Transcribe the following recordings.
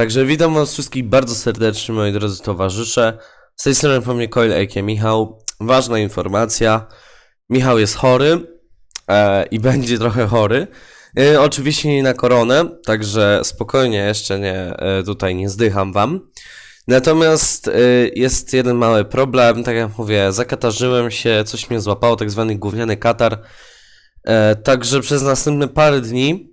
Także witam was wszystkich bardzo serdecznie, moi drodzy towarzysze. Z tej strony po mnie Coil a.k.a. Michał. Ważna informacja. Michał jest chory e, i będzie trochę chory. E, oczywiście nie na koronę, także spokojnie, jeszcze nie, e, tutaj nie zdycham wam. Natomiast e, jest jeden mały problem, tak jak mówię, zakatarzyłem się, coś mnie złapało, tak zwany gówniany katar. E, także przez następne parę dni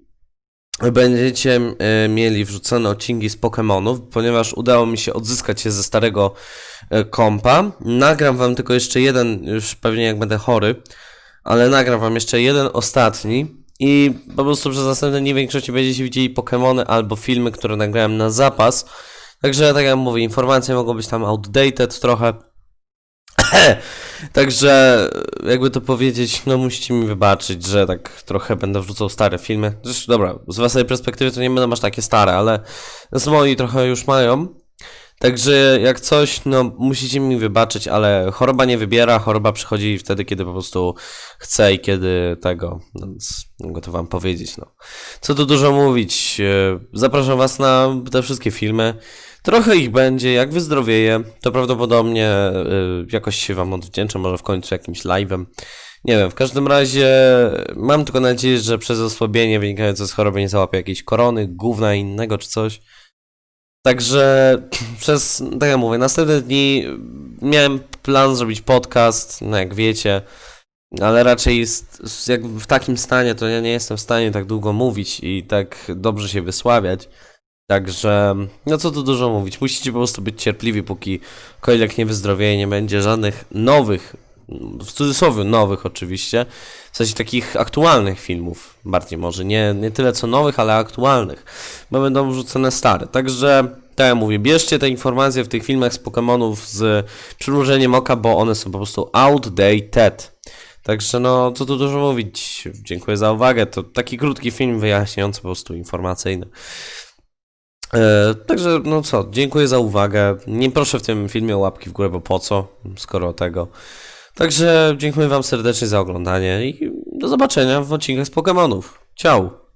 będziecie e, mieli wrzucone odcinki z Pokémonów, ponieważ udało mi się odzyskać je ze starego e, kompa. Nagram wam tylko jeszcze jeden, już pewnie jak będę chory, ale nagram wam jeszcze jeden ostatni i po prostu przez następne dni w większości będziecie widzieli Pokémony albo filmy, które nagrałem na zapas. Także tak jak mówię, informacje mogą być tam outdated trochę. Także, jakby to powiedzieć, no musicie mi wybaczyć, że tak trochę będę wrzucał stare filmy. Zresztą, dobra, z waszej perspektywy to nie będą aż takie stare, ale z mojej trochę już mają. Także jak coś, no musicie mi wybaczyć, ale choroba nie wybiera, choroba przychodzi wtedy, kiedy po prostu chce i kiedy tego, no, więc mogę to wam powiedzieć, no. Co tu dużo mówić, e, zapraszam was na te wszystkie filmy. Trochę ich będzie, jak wyzdrowieję, to prawdopodobnie y, jakoś się wam odwdzięczę, może w końcu jakimś live'em. Nie wiem, w każdym razie mam tylko nadzieję, że przez osłabienie wynikające z choroby nie załapię jakiejś korony, gówna innego czy coś. Także przez, tak jak mówię, następne dni miałem plan zrobić podcast, no jak wiecie, ale raczej jest, jak w takim stanie to ja nie jestem w stanie tak długo mówić i tak dobrze się wysławiać. Także, no co tu dużo mówić, musicie po prostu być cierpliwi, póki Koilek nie wyzdrowieje, nie będzie żadnych nowych, w cudzysłowie nowych oczywiście, w sensie takich aktualnych filmów, bardziej może, nie, nie tyle co nowych, ale aktualnych, bo będą wrzucone stare, także, tak jak mówię, bierzcie te informacje w tych filmach z Pokémonów z przymrużeniem oka, bo one są po prostu outdated. Także no, co tu dużo mówić, dziękuję za uwagę, to taki krótki film wyjaśniający po prostu informacyjny. E, także, no co, dziękuję za uwagę. Nie proszę w tym filmie o łapki w górę, bo po co, skoro tego. Także dziękuję Wam serdecznie za oglądanie i do zobaczenia w odcinkach z Pokémonów. Ciao!